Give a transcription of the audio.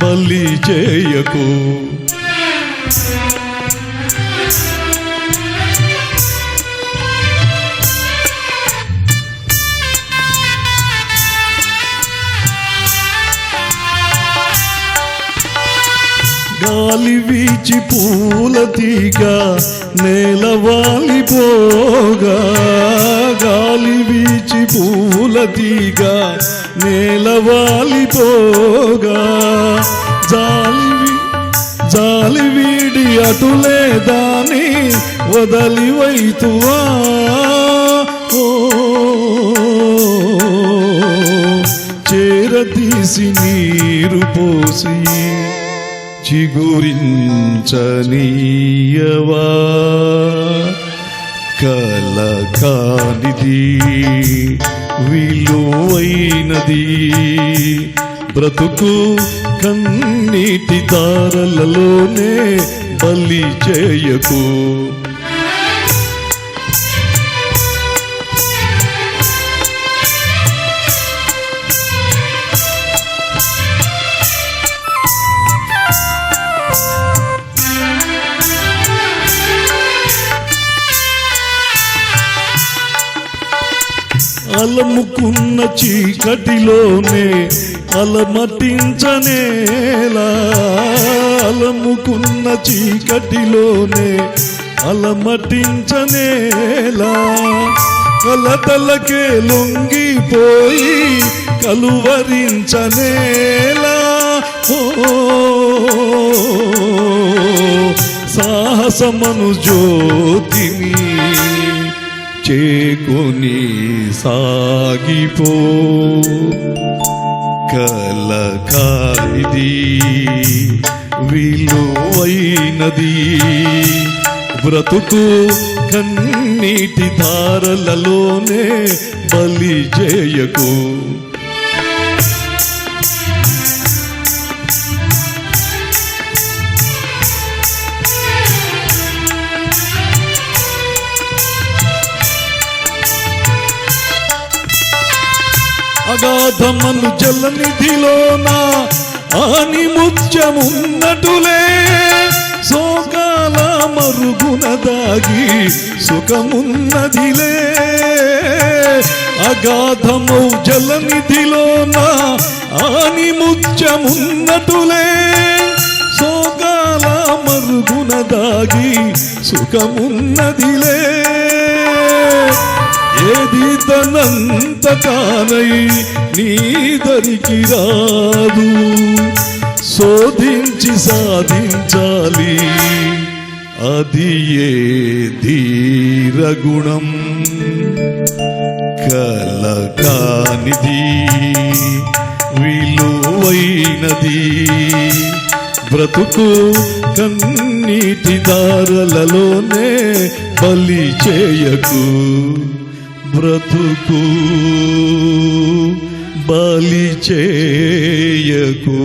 బలి చేయకు. గాలి వీచి పూల తీగ నేల వాలిపోగా గాలి వీచి పూల తీగ నేలవాలిపోగా జాలివి జాలి వీడి అటులే దాని వదలి వైతువా. చేరతీసి నీరు పోసి చిగురించనీయవా. కలకానిది విలువైనది. బ్రతుకు కన్నీటి తారలలోనే బలి చేయకు. అలముకున్న చీకటిలోనే అలమటించనేలా అలముకున్న చీకటిలోనే అలమటించనేలా కలతలకే లొంగిపోయి కలువరించనేలా సాహసమను జ్యోతిని చేకొని సాగిపో. కలకానిది విలువైనది. బ్రతుకు కన్నీటి ధారలలోనే బలి చేయకు అగాధమను జలనిధిలోన ఆని ముత్యమున్నటులే. సోకాల మరుగున దాగి సుఖమున్నదిలే. అగాధము జలనిధిలోన ఆని ముత్యమున్నటులే. సోకాల మరుగున దాగి సుఖమున్నదిలే. ఏది తనంత తానై నీ రాదు. శోధించి సాధించాలి. అది ఏ ధీరగుణం కలకానిది విలువైనది. బ్రతుకు కన్నీటి దారలలోనే బలి చేయకు. బ్రతుకు బలి చేయకు.